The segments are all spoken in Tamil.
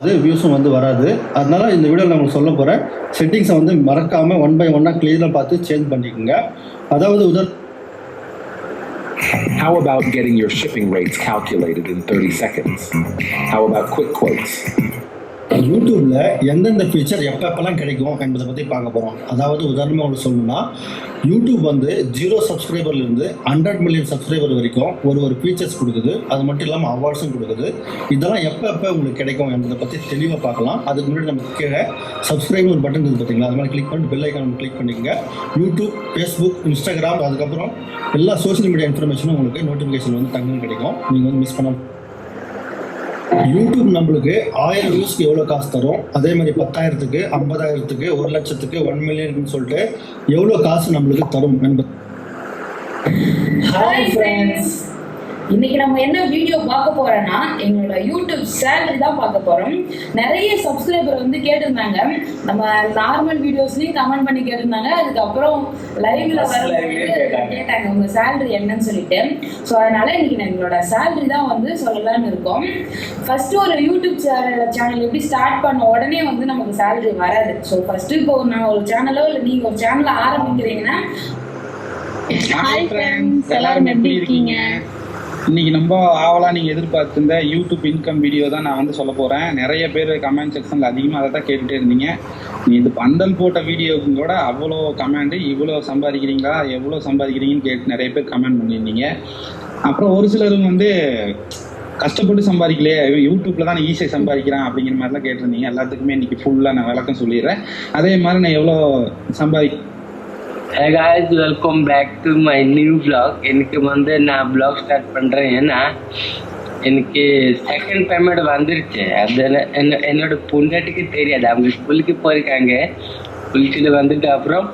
அது வியூஸும் வந்து வராது அதனால இந்த வீடியோவில் நான் சொல்ல போகிறேன் செட்டிங்ஸை வந்து மறக்காமல் ஒன் பை ஒன்னாக கிளியராக பார்த்து சேஞ்ச் பண்ணிக்கோங்க அதாவது உதர் How about getting your shipping rates calculated in 30 seconds? How about quick quotes? யூடியூப்ல எந்தெந்த ஃபீச்சர் எப்பப்பெல்லாம் கிடைக்கும் என்பதை பற்றி பார்க்க போகிறோம் அதாவது உதாரணமாக ஒன்று சொல்லணும்னா யூடியூப் வந்து ஜீரோ சப்ஸ்கிரைபர்லேருந்து ஹண்ட்ரட் மில்லியன் சப்ஸ்கிரைபர் வரைக்கும் ஒரு ஒரு ஃபீச்சர்ஸ் கொடுக்குது. அது மட்டும் இல்லாமல் அவார்ட்ஸும் கொடுக்குது. இதெல்லாம் எப்போ எப்போ உங்களுக்கு கிடைக்கும் என்பதை பற்றி தெளிவாக பார்க்கலாம். அதுக்கு முன்னாடி நம்ம கீழே சப்ஸ்கிரைப் ஒரு பட்டன் இருக்குது பார்த்தீங்களா? அது மாதிரி கிளிக் பண்ணிட்டு பெல் ஐக்கான் கிளிக் பண்ணிக்கங்க. யூடியூப் ஃபேஸ்புக் இன்ஸ்டாகிராம் அதுக்கப்புறம் எல்லா சோஷியல் மீடியா இன்ஃபர்மேஷனும் உங்களுக்கு நோட்டிஃபிகேஷன் வந்து தங்கம் கிடைக்கும். நீங்கள் வந்து மிஸ் பண்ண யூடியூப் நம்மளுக்கு ஆயிரம் வியூஸ்க்கு எவ்வளோ காசு தரும்? அதே மாதிரி பத்தாயிரத்துக்கு ஐம்பதாயிரத்துக்கு ஒரு லட்சத்துக்கு ஒன் மில்லியன் சொல்லிட்டு எவ்வளோ காசு நம்மளுக்கு தரும் என்பது ஹாய் ஃப்ரெண்ட்ஸ் இன்னைக்கு நம்ம என்ன வீடியோ பார்க்க போறோம்னா எங்களோட யூடியூப் சேலரி தான் பார்க்க போறோம். நிறைய சப்ஸ்கிரைபர் வந்து கேட்டிருந்தாங்க. நம்ம நார்மல் வீடியோஸ்லயும் கமெண்ட் பண்ணி கேட்டிருந்தாங்க. அதுக்கப்புறம் லைவ்ல கேட்டாங்க. உங்க சேலரி என்னன்னு சொல்லிட்டு. ஸோ அதனால இன்னைக்கு எங்களோட சேலரி தான் வந்து சொல்லலாம்னு இருக்கோம். ஃபர்ஸ்ட் ஒரு யூடியூப் சேனல் எப்படி ஸ்டார்ட் பண்ண உடனே வந்து நமக்கு சேலரி வராது. ஸோ ஃபர்ஸ்ட் இப்போ நான் ஒரு சேனலோ இல்லை நீங்க ஒரு சேனலை ஆரம்பிக்கிறீங்கன்னா ஹாய் ஃப்ரெண்ட்ஸ் எல்லாரும் எப்படி இருக்கீங்க? இன்னைக்கு ரொம்ப ஆவலா நீங்க எதிர்பார்த்திருந்த யூடியூப் இன்கம் வீடியோ தான் நான் வந்து சொல்ல போறேன். நிறைய பேர் கமெண்ட் செக்ஷன்ல அதிகமாக அதை தான் கேட்டுட்டே இருந்தீங்க. நீ இது பந்தல் போட்ட வீடியோக்கும் கூட அவ்வளோ கமெண்ட் இவ்வளோ சம்பாதிக்கிறீங்களா? எவ்வளோ சம்பாதிக்கிறீங்கன்னு கேட்டு நிறைய பேர் கமெண்ட் பண்ணியிருந்தீங்க. அப்புறம் ஒரு சிலருங்க வந்து கஷ்டப்பட்டு சம்பாதிக்கலையே யூடியூப்ல தான் ஈஸியாக சம்பாதிக்கிறேன் அப்படிங்கிற மாதிரிலாம் கேட்டிருந்தீங்க. எல்லாத்துக்குமே இன்னைக்கு ஃபுல்லாக நான் விளக்கம் சொல்லிடுறேன். அதே மாதிரி நான் எவ்வளோ சம்பாதி hey guys welcome back to my new blog எனக்கு வந்து நான் ப்ளாக் ஸ்டார்ட் பண்ணுறேன் ஏன்னா எனக்கு செகண்ட் பேமெண்ட் வந்துருச்சு. அது என்ன என்னோட பொண்டாட்டிக்கு தெரியாது. அவங்க ஸ்கூலுக்கு போயிருக்காங்க. குளிச்சுட்டு வந்துட்டு அப்புறம்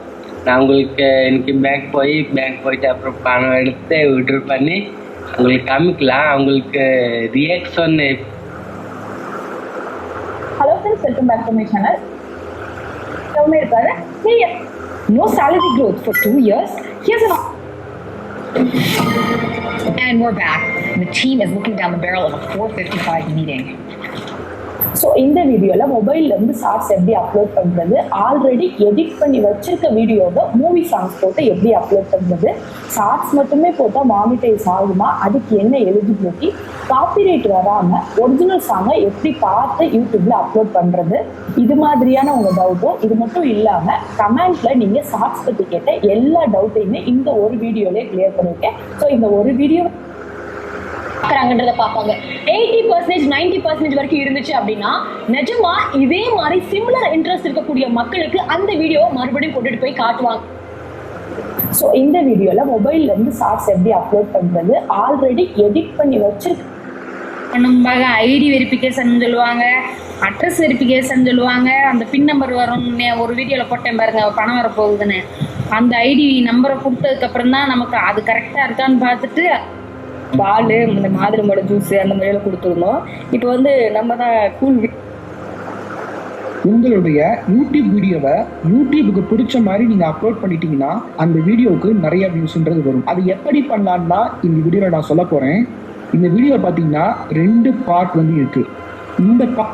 நான் உங்களுக்கு எனக்கு பேங்க் போய் பேங்க் போயிட்டு அப்புறம் பணம் எடுத்து விட்ரு பண்ணி அவங்களுக்கு காமிக்கலாம். அவங்களுக்கு reaction hello friends welcome back to my channel இருக்காரு no no salary growth for two years. Here's an And we're back. The team is looking down the barrel of a 455 meeting. So இந்த வீடியோவில் மொபைல்லேருந்து சாங்ஸ் எப்படி அப்லோட் பண்ணுறது ஆல்ரெடி எடிட் பண்ணி வச்சிருக்க வீடியோவை மூவி சாங்ஸ் போட்டு எப்படி அப்லோட் பண்ணுறது சாங்ஸ் மட்டுமே போட்டால் மானிட்டைஸ் ஆகுமா அதுக்கு என்ன எலிஜிபிலிட்டி காப்பிரைட் வராமல் ஒரிஜினல் சாங்கை எப்படி பார்த்து யூடியூப்பில் அப்லோட் பண்ணுறது இது மாதிரியான உங்கள் டவுட்டும் இது மட்டும் இல்லாமல் கமெண்ட்டில் நீங்கள் ஷார்ட்ஸ் பற்றி கேட்ட எல்லா டவுட்டையுமே இந்த ஒரு வீடியோலேயே கிளியர் பண்ணியிருக்கேன் ஸோ இந்த ஒரு வீடியோ பார்க்குறாங்கன்றத பார்ப்பாங்க. எயிட்டி பர்சன்டேஜ் நைன்டி பர்சன்டேஜ் வரைக்கும் இருந்துச்சு அப்படின்னா நிஜமா இதே மாதிரி சிமிலர் இன்ட்ரெஸ்ட் இருக்கக்கூடிய மக்களுக்கு அந்த வீடியோவை மறுபடியும் கொண்டுட்டு போய் காட்டுவாங்க. ஸோ இந்த வீடியோவில் மொபைல்லேருந்து ஷார்ட்ஸ் எப்படி அப்லோட் பண்ணுறது ஆல்ரெடி எடிட் பண்ணி வச்சிருக்க பண்ணும்பாங்க ஐடி வெரிஃபிகேஷன் சொல்லுவாங்க. அட்ரஸ் வெரிஃபிகேஷன் சொல்லுவாங்க. அந்த பின் நம்பர் வரும்னு ஒரு வீடியோவில் போட்டேன் பாருங்க. பணம் வரப்போகுதுன்னு. அந்த ஐடி நம்பரை கொடுத்ததுக்கப்புறம் தான் நமக்கு அது கரெக்டாக இருக்கான்னு பார்த்துட்டு பால் இந்த மாதுளம்போட ஜூஸ் அந்த மாதிரியெல்லாம் கொடுத்துருந்தோம். இப்போ வந்து நம்ம தான் கூல் உங்களுடைய யூடியூப் வீடியோவை யூடியூபுக்கு பிடிச்ச மாதிரி நீங்கள் அப்லோட் பண்ணிட்டீங்கன்னா அந்த வீடியோவுக்கு நிறைய வியூஸ்ன்றது வரும். அது எப்படி பண்ணலான்னா இந்த வீடியோவில் நான் சொல்ல போகிறேன் இந்த வீடியோ பார்த்தீங்கன்னா ரெண்டு பார்ட் வந்து இருக்கு. இந்த பா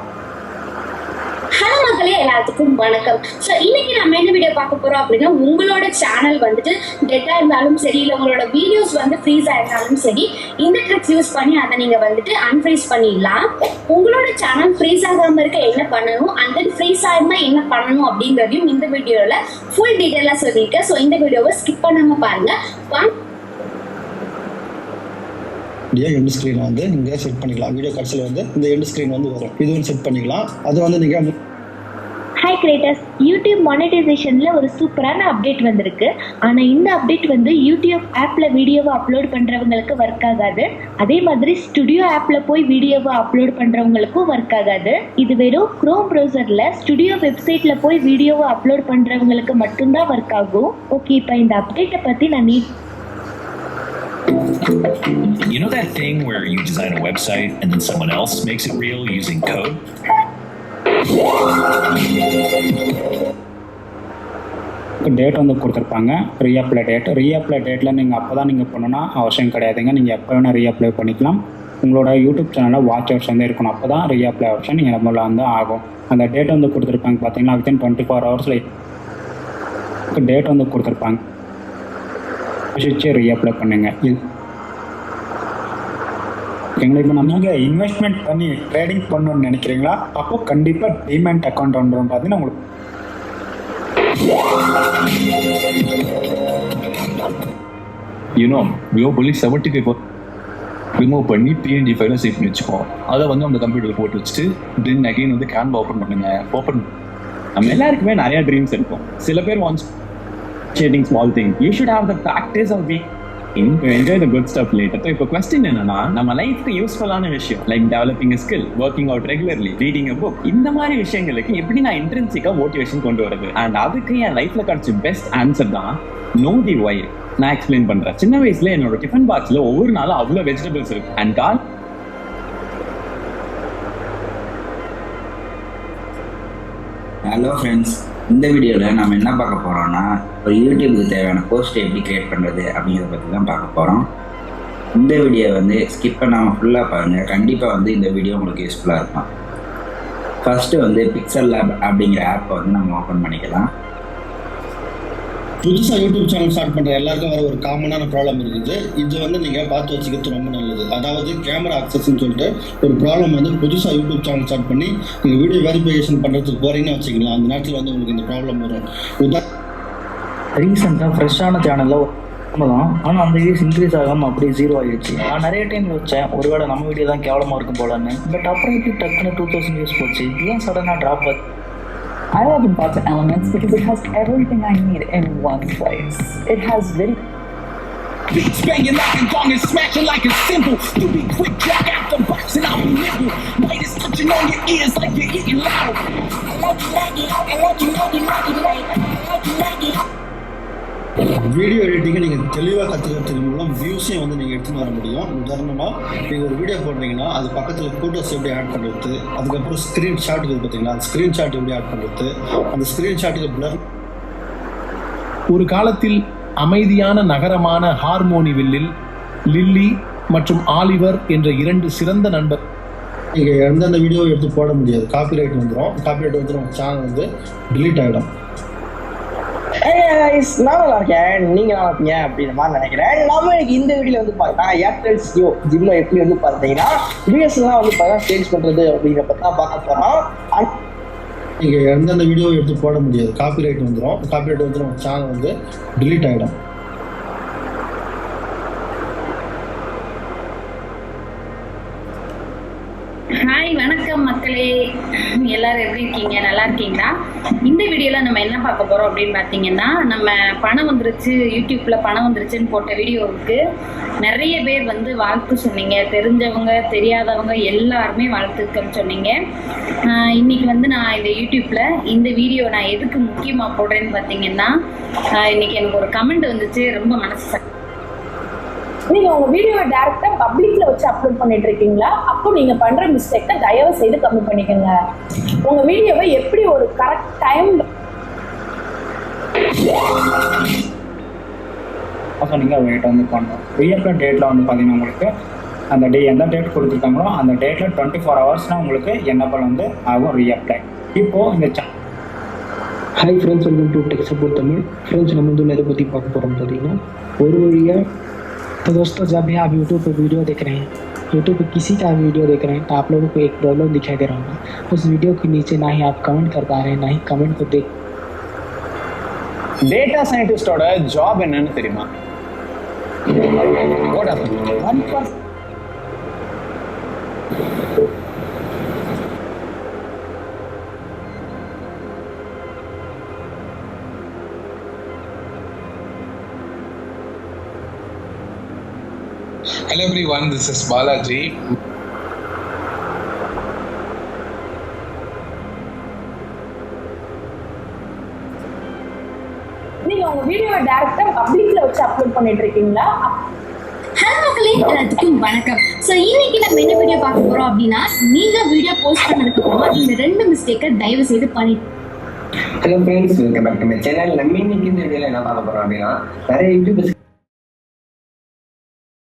ஹலோ மக்களே எல்லாத்துக்கும் வணக்கம். ஸோ இன்னைக்கு நம்ம என்ன வீடியோ பார்க்க போறோம் அப்படின்னா உங்களோட சேனல் வந்துட்டு டெட்டா இருந்தாலும் சரி இல்லை உங்களோட வீடியோஸ் வந்து ஃப்ரீஸாக இருந்தாலும் சரி இந்த ட்ரிக்ஸ் யூஸ் பண்ணி அதை நீங்க வந்துட்டு அன்ஃப்ரீஸ் பண்ணிடலாம். உங்களோட சேனல் ஃப்ரீஸ் ஆகாம இருக்க என்ன பண்ணணும்? அண்ட் தென் ஃப்ரீஸ் ஆயிருந்தா என்ன பண்ணணும் அப்படிங்கிறதையும் இந்த வீடியோல ஃபுல் டீட்டெயிலாக சொல்லியிருக்கேன். ஸோ இந்த வீடியோவை ஸ்கிப் பண்ணாம பாருங்க. அப்படியே எண்ட் ஸ்க்ரீன் வந்து நீங்கள் செட் பண்ணிக்கலாம். வீடியோ கடைசியில் வந்து இந்த எண்ட் ஸ்க்ரீன் வந்து வரும். இதுவும் செட் பண்ணிக்கலாம். அது வந்து நீங்கள் ஹாய் கிரியேட்டர்ஸ் யூடியூப் மானிட்டைசேஷனில் ஒரு சூப்பரான அப்டேட் வந்திருக்கு. ஆனால் இந்த அப்டேட் வந்து யூடியூப் ஆப்பில் வீடியோவை அப்லோட் பண்ணுறவங்களுக்கு ஒர்க் ஆகாது. அதே மாதிரி ஸ்டுடியோ ஆப்பில் போய் வீடியோவை அப்லோட் பண்ணுறவங்களுக்கும் ஒர்க் ஆகாது. இது வெறும் க்ரோம் ப்ரௌசரில் ஸ்டுடியோ வெப்சைட்டில் போய் வீடியோவை அப்லோட் பண்ணுறவங்களுக்கு மட்டும்தான் ஒர்க் ஆகும். ஓகே இப்போ இந்த அப்டேட்டை பற்றி நான் நீ You know that thing where you design a website and then someone else makes it real using code? Date வந்து கொடுத்துருப்பாங்க. ரீஅப்ளை டேட் ரீஅப்ளை டேட்டில் நீங்கள் அப்போ தான் நீங்கள் பண்ணணும்னா அவசியம் கிடையாதுங்க. நீங்கள் எப்போ வேணால் ரீஅப்ளை பண்ணிக்கலாம். உங்களோட யூடியூப் சேனலில் வாட்ச் ஹவர்ஸ் வந்து இருக்கணும். அப்போ தான் ரீஅப்ளை ஆப்ஷன் நீங்கள் நம்மள வந்து ஆகும். அந்த டேட் வந்து கொடுத்துருப்பாங்க பார்த்தீங்கன்னா வித்தின் டுவெண்ட்டி ஃபோர் ஹவர்ஸில் டேட் வந்து கொடுத்துருப்பாங்க. வச்சு ரீஅப்ளை பண்ணுங்க. எங்களுக்கு இப்போ நம்ம இன்வெஸ்ட்மெண்ட் பண்ணி ட்ரேடிங் பண்ணணும்னு நினைக்கிறீங்களா? அப்போ கண்டிப்பாக டிமெண்ட் அக்கௌண்ட் வந்துடும் பார்த்தீங்கன்னா உங்களுக்கு you know globally 75 ரிமூவ் பண்ணி பிஎன்டி ஃபைல சேவ் பண்ணி வச்சுப்போம் அதை வந்து அந்த கம்ப்யூட்டரில் போட்டு வச்சுட்டு தென் அகைன் வந்து கேன்வா ஓப்பன் பண்ணுங்க. ஓப்பன் நம்ம எல்லாருக்குமே நிறைய ட்ரீம்ஸ் இருக்கும். சில பேர் wants appreciating small thing you should have the practice of being enjoy the good stuff later இப்போ கொஸ்டின் என்னன்னா நம்ம லைஃப்க்கு யூஸ்ஃபுல்லான விஷயம் like developing skill working out regularly reading a book இந்த மாதிரி விஷயங்களுக்கு எப்படி நான் இன்ட்ரென்சிக்காக மோட்டிவேஷன் கொண்டு வரது அண்ட் அதுக்கு என் லைஃப்ல கிடைச்ச பெஸ்ட் ஆன்சர் தான் நோ தி வை நான் எக்ஸ்பிளைன் பண்றேன். சின்ன வயசுல என்னோட டிஃபன் பாக்ஸ்ல ஒவ்வொரு நாளும் அவ்வளோ வெஜிடபிள்ஸ் இருக்கும் அண்ட் கால் ஹலோ ஃப்ரெண்ட்ஸ் இந்த வீடியோவில் நம்ம என்ன பார்க்க போகிறோம்னா ஒரு யூடியூபுக்கு தேவையான போஸ்ட் எப்படி கிரியேட் பண்ணுறது அப்படிங்கிறத பற்றி தான் பார்க்க போகிறோம் இந்த வீடியோ வந்து ஸ்கிப் பண்ணாமல் ஃபுல்லாக பாருங்கள் கண்டிப்பாக வந்து இந்த வீடியோ உங்களுக்கு யூஸ்ஃபுல்லாக இருக்கும். ஃபஸ்ட்டு வந்து பிக்சல் லேப் அப்படிங்கிற ஆப்பை வந்து நம்ம ஓப்பன் பண்ணிக்கலாம். புதுசாக யூடியூப் சேனல் ஸ்டார்ட் பண்ணுற எல்லாருக்கும் வர ஒரு காமனான ப்ராப்ளம் இருக்குது. இது வந்து நீங்கள் பார்த்து வச்சுக்கிறது ரொம்ப நல்லது. அதாவது கேமரா அக்சஸ்ன்னு சொல்லிட்டு ஒரு ப்ராப்ளம் வந்து புதுசாக யூடியூப் சேனல் ஸ்டார்ட் பண்ணி நீங்கள் வீடியோ வெரிஃபிகேஷன் பண்ணுறதுக்கு போகிறீங்கன்னு வச்சுக்கலாம் அந்த நேரத்தில் வந்து உங்களுக்கு இந்த ப்ராப்ளம் வரும். உதா ரீசெண்டாக ஃப்ரெஷ்ஷான சேனலில் தான். ஆனால் அந்த வியூஸ் இன்க்ரீஸ் ஆகாமல் அப்படியே ஜீரோ ஆகிடுச்சு நான் நிறைய டைம் யோசிச்சேன். ஒருவேளை நம்ம வீடியோ தான் கேவலமாக இருக்கும் போலன்னு. பட் அப்புறம் எப்படி டக்குன்னு டூ தௌசண்ட் வியூஸ் போச்சு? ஏன் சடனாக ட்ராப் ஆச்சு. I love Impulse Elements because it has everything I need in one place. It has video. Beats banging like a gong and smashing like a cymbal. You be quick, jack out the box and I'll be nimble. Light is touching on your ears like you're eating loud. I like you, like it, I like you, like it, like you, like it. Video எடிட்டிங்கை நீங்கள் தெளிவாக கற்றுக்கிறது மூலம் வியூஸையும் வந்து நீங்கள் எடுத்துன்னு வர முடியும். உதாரணமாக நீங்கள் ஒரு வீடியோ போடுறீங்கன்னா அது பக்கத்தில் ஃபோட்டோஸ் எப்படி ஆட் பண்ணுறது அதுக்கப்புறம் ஸ்க்ரீன் ஷாட் இருக்குது பார்த்தீங்களா அந்த ஸ்க்ரீன் ஷாட் எப்படி ஆட் பண்ணுறது அந்த ஸ்க்ரீன் ஷாட்டுக்கு பிளர் ஒரு காலத்தில் அமைதியான நகரமான ஹார்மோனிவில்லில் லில்லி மற்றும் ஆலிவர் என்ற இரண்டு சிறந்த நண்பர் நீங்கள் எந்தெந்த வீடியோ எடுத்து போட முடியாது. காப்பிரைட் வந்துடும் காப்பிரைட் வந்துடும் சேனல் வந்து delete ஆகிடும் கைஸ் நான் நல்லா இருக்கேன். நீங்க நல்லா இருக்கீங்க அப்படின்ற மாதிரி நினைக்கிறேன். நாம இன்னைக்கு இந்த வீடியோ வந்து பார்த்தா ஏர்டெல் ஜியோ ஜிம்ல எப்படி வந்து பார்த்தீங்கன்னா யூஎஸ் எல்லாம் வந்து பார்த்தா சேல்ஸ் பண்றது அப்படிங்கிற பற்றி தான் பார்க்க போறோம். அண்ட் நீங்கள் எந்தெந்த வீடியோ எடுத்து போட முடியாது. காப்பிரைட் வந்துடும் காப்பிரைட் வந்துடும் சேனல் வந்து டிலீட் ஆகிடும் ஹாய் வணக்கம் மக்களே எல்லாரும் எப்படி இருக்கீங்க? நல்லா இருக்கீங்களா? இந்த வீடியோவில் நம்ம என்ன பார்க்க போகிறோம் அப்படின்னு பார்த்தீங்கன்னா நம்ம பணம் வந்துருச்சு யூடியூப்பில் பணம் வந்துருச்சுன்னு போட்ட வீடியோவுக்கு நிறைய பேர் வந்து வாழ்த்து சொன்னீங்க. தெரிஞ்சவங்க தெரியாதவங்க எல்லாருமே வாழ்த்துக்கள் சொன்னீங்க. இன்னைக்கு வந்து நான் இந்த யூடியூப்பில் இந்த வீடியோ நான் எதுக்கு முக்கியமாக போடுறேன்னு பார்த்தீங்கன்னா இன்னைக்கு எனக்கு ஒரு கமெண்ட் வந்துச்சு. ரொம்ப மனசு நீங்க உங்க வீடியோவை டைரக்டா பப்ளிக்ல வச்சு அப்லோட் பண்ணிட்டு இருக்கீங்களா? அப்போ நீங்க பண்ற மிஸ்டேக்கை தயவு செய்து கம்மி பண்ணிக்கோங்க. உங்க வீடியோவை எப்படி ஒரு கரெக்ட் டைம் சொன்னீங்க வெயிட் வந்து பண்ணணும். ரீஅப்ளை டேட்டில் வந்து பார்த்தீங்கன்னா உங்களுக்கு அந்த டே எந்த டேட் கொடுத்துருக்காங்களோ அந்த டேட்டில் டுவெண்ட்டி ஃபோர் ஹவர்ஸ்னால் உங்களுக்கு என்னப்பல் வந்து ஆகும் ரீஅப்ளை இப்போது இந்த சா hi friends welcome to tech support Tamil friends நம்ம வந்து எதை பற்றி பார்க்க போகிறோம் பார்த்தீங்கன்னா ஒரு வழியாக तो दोस्तों जब भी आप यूट्यूब पे वीडियो देख रहे हैं यूट्यूब पे किसी का वीडियो देख रहे हैं तो आप लोगों को एक प्रॉब्लम दिखाई दे रहा होगा उस वीडियो के नीचे ना ही आप कमेंट कर पा रहे हैं ना ही कमेंट को देख டேட்டா சயின்டிஸ்டோட ஜாப் என்னன்னு தெரியுமா What happened? Hello everyone, this is Balaji. நீங்க உங்க வீடியோவை டைரக்டா பப்ளிக்ல வச்சு அப்லோட் பண்ணிட்டு இருக்கீங்களா? ஹலோ மக்களே எல்லாத்துக்கும் வணக்கம். ஸோ இன்னைக்கு நம்ம என்ன வீடியோ பார்க்க போறோம் அப்படின்னா நீங்க வீடியோ போஸ்ட் பண்ணதுக்கு அப்புறமா இந்த ரெண்டு மிஸ்டேக்கை தயவு செய்து பண்ணி hello friends welcome back to my channel நம்ம இன்னைக்கு இந்த வீடியோவில் என்ன பார்க்க போகிறோம் அப்படின்னா நிறைய யூடியூபர்ஸ்